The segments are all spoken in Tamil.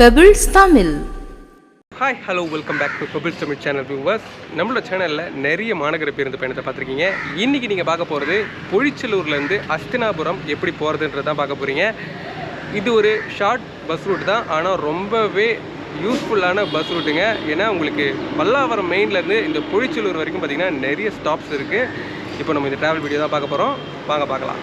Pebbles Tamil hi hello welcome back to bubbles Tamil channel viewers நம்மளோட சேனலில் நிறைய மாநகர பேருந்து பயணத்தை பார்த்துருக்கீங்க. இன்றைக்கி நீங்கள் பார்க்க போகிறது பொழிச்சலூர்லேருந்து அஸ்தினாபுரம் எப்படி போகிறதுன்றது தான் பார்க்க போகிறீங்க இது ஒரு ஷார்ட் பஸ் ரூட் தான். ஆனால் ரொம்பவே யூஸ்ஃபுல்லான பஸ் ரூட்டுங்க ஏன்னா உங்களுக்கு பல்லாவரம் மெயின்லேருந்து இந்த பொழிச்சலூர் வரைக்கும் பார்த்திங்கன்னா நிறைய ஸ்டாப்ஸ் இருக்குது இப்போ நம்ம இந்த ட்ராவல் வீடியோ தான் பார்க்க போகிறோம் வாங்க பார்க்கலாம்.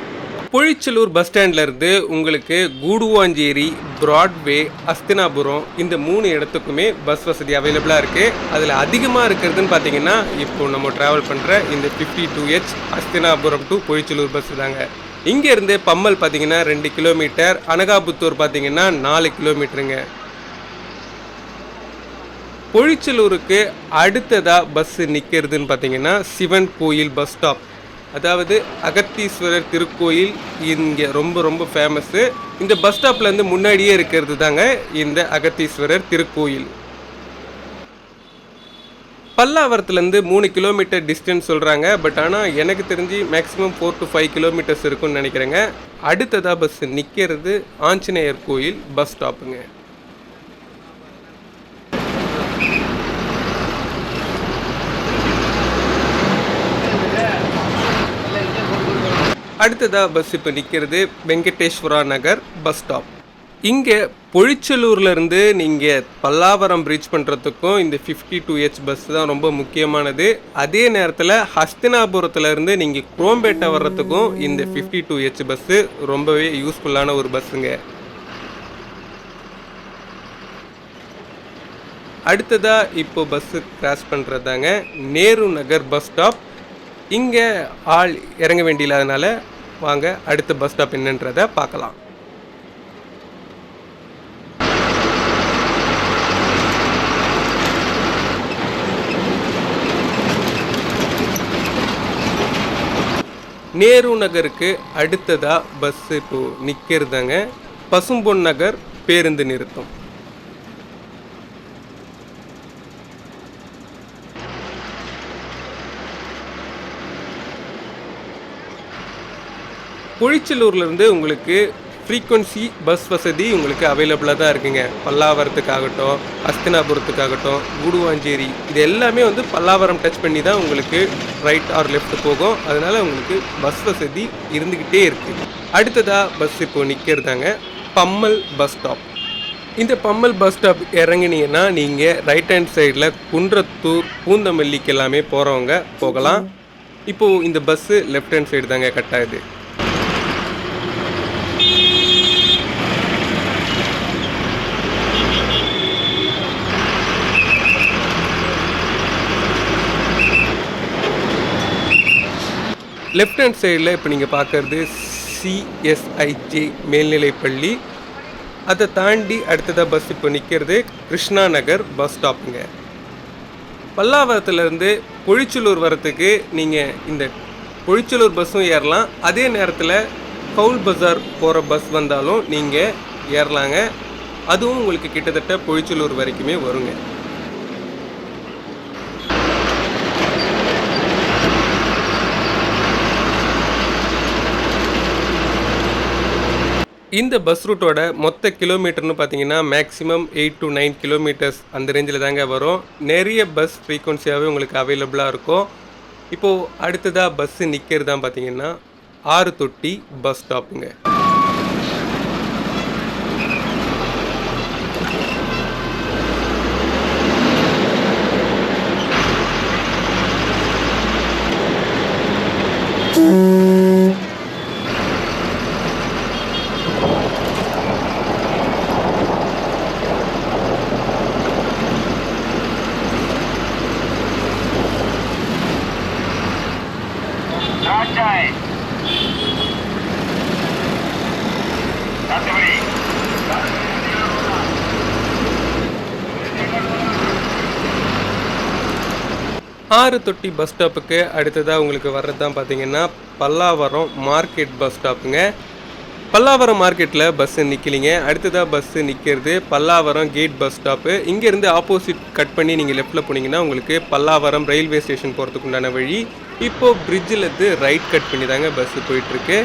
பொழிச்சலூர் பஸ் ஸ்டாண்ட்லேருந்து உங்களுக்கு கூடுவாஞ்சேரி பிராட்வே அஸ்தினாபுரம் இந்த மூணு இடத்துக்குமே பஸ் வசதி அவைலபிளாக இருக்குது அதில் அதிகமாக இருக்கிறதுன்னு பார்த்தீங்கன்னா இப்போ நம்ம ட்ராவல் பண்ணுற இந்த fifty two H Hastinapuram to Pozhichalur bus தாங்க. இங்கேருந்து பம்மல் பார்த்தீங்கன்னா ரெண்டு கிலோமீட்டர் அனகாபுத்தூர் பார்த்தீங்கன்னா நாலு கிலோமீட்டருங்க. பொழிச்சலூருக்கு அடுத்ததாக பஸ்ஸு நிற்கிறதுன்னு பார்த்தீங்கன்னா சிவன் கோயில் பஸ் ஸ்டாப் அதாவது அகத்தீஸ்வரர் திருக்கோயில் இங்கே ரொம்ப ரொம்ப ஃபேமஸ்ஸு இந்த பஸ் ஸ்டாப்லேருந்து முன்னாடியே இருக்கிறது தாங்க இந்த அகத்தீஸ்வரர் திருக்கோயில். பல்லாவரத்துலேருந்து மூணு கிலோமீட்டர் டிஸ்டன்ஸ் சொல்கிறாங்க பட் ஆனால் எனக்கு தெரிஞ்சு maximum four to five kilometres இருக்கும்னு நினைக்கிறேங்க. அடுத்ததாக பஸ் நிற்கிறது ஆஞ்சநேயர் கோயில் பஸ் ஸ்டாப்புங்க அடுத்ததாக பஸ் இப்போ நிற்கிறது வெங்கடேஸ்வரா நகர் பஸ் ஸ்டாப் இங்கே பொழிச்சலூர்லேருந்து நீங்கள் பல்லாவரம் ரீச் பண்ணுறதுக்கும் இந்த ஃபிஃப்டி டூ ஹெச் பஸ் தான் ரொம்ப முக்கியமானது. அதே நேரத்தில் ஹஸ்தினாபுரத்துலேருந்து நீங்கள் குரோம்பேட்டை வர்றதுக்கும் இந்த ஃபிஃப்டி டூ ஹெச் பஸ்ஸு ரொம்பவே யூஸ்ஃபுல்லான ஒரு பஸ்ஸுங்க அடுத்ததாக இப்போ பஸ்ஸு கிராஸ் பண்ணுறதாங்க நேரு நகர் பஸ் ஸ்டாப் இங்கே ஆள் இறங்க வேண்டியில்லாதனால வாங்க அடுத்த பஸ் ஸ்டாப் என்னன்றதை பார்க்கலாம். நேரு நகருக்கு அடுத்ததாக பஸ் இப்போது நிற்கிறதாங்க பசும்பொன் நகர் பேருந்து நிறுத்தம். பொழிச்சலூர்லேருந்து உங்களுக்கு ஃப்ரீக்குவன்சி பஸ் வசதி உங்களுக்கு அவைலபிளாக தான் இருக்குங்க. பல்லாவரத்துக்காகட்டும் அஸ்தினாபுரத்துக்காகட்டும் கூடுவாஞ்சேரி இது எல்லாமே வந்து பல்லாவரம் டச் பண்ணி தான் உங்களுக்கு ரைட் ஆர் லெஃப்ட் போகும். அதனால் உங்களுக்கு பஸ் வசதி இருந்துக்கிட்டே இருக்குது அடுத்ததாக பஸ் இப்போது நிற்கிறதாங்க பம்மல் பஸ் ஸ்டாப் இந்த பம்மல் பஸ் ஸ்டாப் இறங்கினீங்கன்னா நீங்கள் ரைட் ஹேண்ட் சைடில் குன்றத்தூர் பூந்தமல்லிக்கு எல்லாமே போகிறவங்க போகலாம். இப்போது இந்த பஸ்ஸு லெஃப்ட் ஹேண்ட் சைடு தாங்க கட் லெஃப்ட் ஹேண்ட் சைடில் இப்போ நீங்கள் பார்க்குறது சிஎஸ்ஐஜே மேல்நிலைப்பள்ளி. அதை தாண்டி அடுத்ததாக பஸ் இப்போ நிற்கிறது கிருஷ்ணா நகர் பஸ் ஸ்டாப்புங்க பல்லாவரத்துலேருந்து பொழிச்சலூர் வரத்துக்கு நீங்கள் இந்த பொழிச்சலூர் பஸ்ஸும் ஏறலாம். அதே நேரத்தில் கவுல் பஜார் போகிற பஸ் வந்தாலும் நீங்கள் ஏறலாங்க. அதுவும் உங்களுக்கு கிட்டத்தட்ட பொழிச்சலூர் வரைக்குமே வருங்க. இந்த பஸ் ரூட்டோட மொத்த கிலோமீட்டர்னு பார்த்தீங்கன்னா maximum eight to nine kilometres அந்த ரேஞ்சில் தாங்க வரும். நிறைய பஸ் ஃப்ரீக்வன்சியாகவே உங்களுக்கு அவைலபிளாக இருக்கும். இப்போது அடுத்ததாக பஸ்ஸு நிற்கிறது தான் பார்த்தீங்கன்னா ஆறு தொட்டி பஸ் ஸ்டாப்புங்க ஆறு தொட்டி பஸ் ஸ்டாப்புக்கு அடுத்ததாக உங்களுக்கு வர்றது தான் பார்த்தீங்கன்னா பல்லாவரம் மார்க்கெட் பஸ் ஸ்டாப்புங்க பல்லாவரம் மார்க்கெட்டில் பஸ்ஸு நிற்கலிங்க அடுத்ததாக பஸ்ஸு நிற்கிறது பல்லாவரம் கேட் பஸ் ஸ்டாப்பு இங்கேருந்து ஆப்போசிட் கட் பண்ணி நீங்கள் லெஃப்ட்டில் போனீங்கன்னா உங்களுக்கு பல்லாவரம் ரயில்வே ஸ்டேஷன் போகிறதுக்கு உண்டான வழி. இப்போது பிரிட்ஜில் இருந்து ரைட் கட் பண்ணி தாங்க பஸ்ஸு போயிட்டுருக்கு.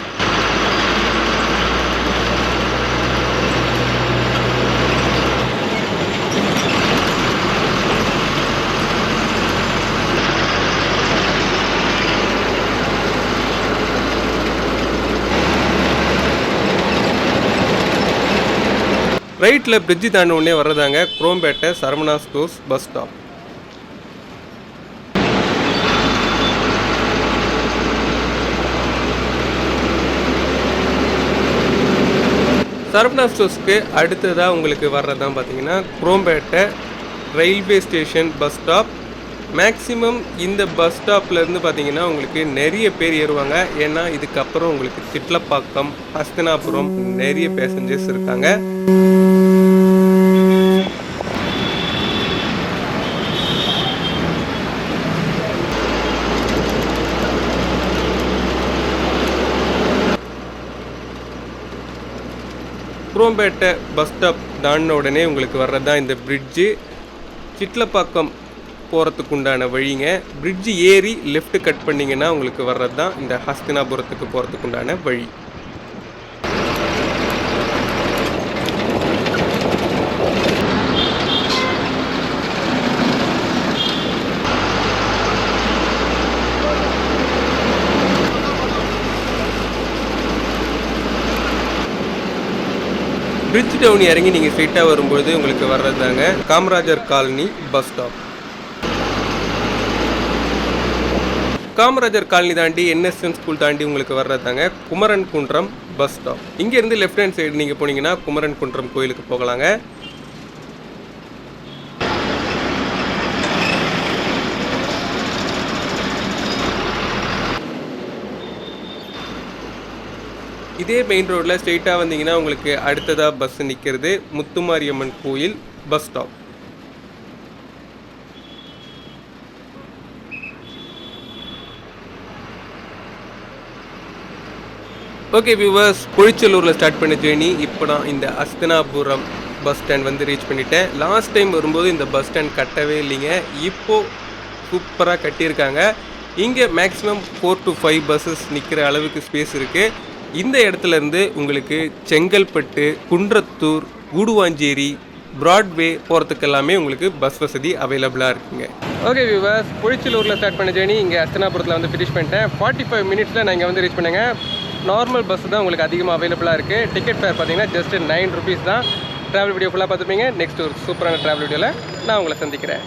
ரைட்டில் பிரிட்ஜு தாண்ட உடனே வர்றதாங்க Chromepet Saravana stores bus stop Saravana ஸ்டோர்ஸ்க்கு அடுத்ததாக உங்களுக்கு வர்றதான் பார்த்தீங்கன்னா Chromepet railway station bus stop maximum இந்த பஸ் ஸ்டாப்லேருந்து பார்த்தீங்கன்னா உங்களுக்கு நிறைய பேர் ஏறுவாங்க. ஏன்னா இதுக்கப்புறம் உங்களுக்கு திட்லப்பாக்கம் ஹஸ்தினாபுரம் நிறைய பேசஞ்சர்ஸ் இருக்காங்க. குரோம்பேட்டை பஸ் ஸ்டாப் தாண்டின உடனே உங்களுக்கு வர்றது தான் இந்த பிரிட்ஜு சிட்லப்பாக்கம் போகிறதுக்கு உண்டான வழிங்க. பிரிட்ஜு ஏறி லெஃப்ட் கட் பண்ணிங்கன்னா உங்களுக்கு வர்றது தான் இந்த ஹஸ்தினாபுரத்துக்கு போகிறதுக்கு உண்டான வழி. பிரிட்ஜ் டவுன் இறங்கி நீங்கள் ஸ்ட்ரெயிட்டாக வரும்பொழுது உங்களுக்கு வர்றது தாங்க Kamarajar colony bus stop Kamarajar colony தாண்டி என்எஸ்என் ஸ்கூல் தாண்டி உங்களுக்கு வர்றது தாங்க குமரன் குன்றம் பஸ் ஸ்டாப். இங்கேருந்து லெஃப்ட் ஹேண்ட் சைடு நீங்கள் போனீங்கன்னா குமரன் குன்றம் கோயிலுக்கு போகலாங்க. இதே மெயின் ரோட்டில் ஸ்ட்ரெயிட்டாக வந்தீங்கன்னா உங்களுக்கு அடுத்ததாக பஸ் நிற்கிறது முத்துமாரியம்மன் கோயில் பஸ் ஸ்டாப். ஓகே வியூவர்ஸ் கொழிச்சலூரில் ஸ்டார்ட் பண்ண ஜேர்னி இப்போ நான் இந்த அஸ்தனாபுரம் பஸ் ஸ்டாண்ட் வந்து ரீச் பண்ணிட்டேன். லாஸ்ட் டைம் வரும்போது இந்த பஸ் ஸ்டாண்ட் கட்டவே இல்லைங்க. இப்போது சூப்பராக கட்டியிருக்காங்க. இங்கே maximum four to five buses நிற்கிற அளவுக்கு ஸ்பேஸ் இருக்குது இந்த இடத்துல இருந்து உங்களுக்கு செங்கல்பட்டு குன்றத்தூர் கூடுவாஞ்சேரி ப்ராட்வே போகிறதுக்கு எல்லாமே உங்களுக்கு பஸ் வசதி அவைலபிளாக இருக்குங்க. ஓகே வியூவர்ஸ் புழிச்சலூரில் ஸ்டார்ட் பண்ண ஜேர்னி இங்கே அஸ்தனாபுரத்தில் வந்து ஃபினிஷ் பண்ணிட்டேன். ஃபார்ட்டி ஃபைவ் மினிட்ஸில் நான் இங்கே வந்து ரீச் பண்ணுங்க. நார்மல் பஸ் தான் உங்களுக்கு அதிகமாக அவைலபிளாக இருக்குது டிக்கெட் ஃபேர் பார்த்தீங்கன்னா ஜஸ்ட் நைன் ருபீஸ் தான். ட்ராவல் வீடியோ ஃபுல்லாக பார்த்துப்பீங்க. நெக்ஸ்ட் ஒரு சூப்பரான ட்ராவல் வீடியோவில் நான் உங்களை சந்திக்கிறேன்.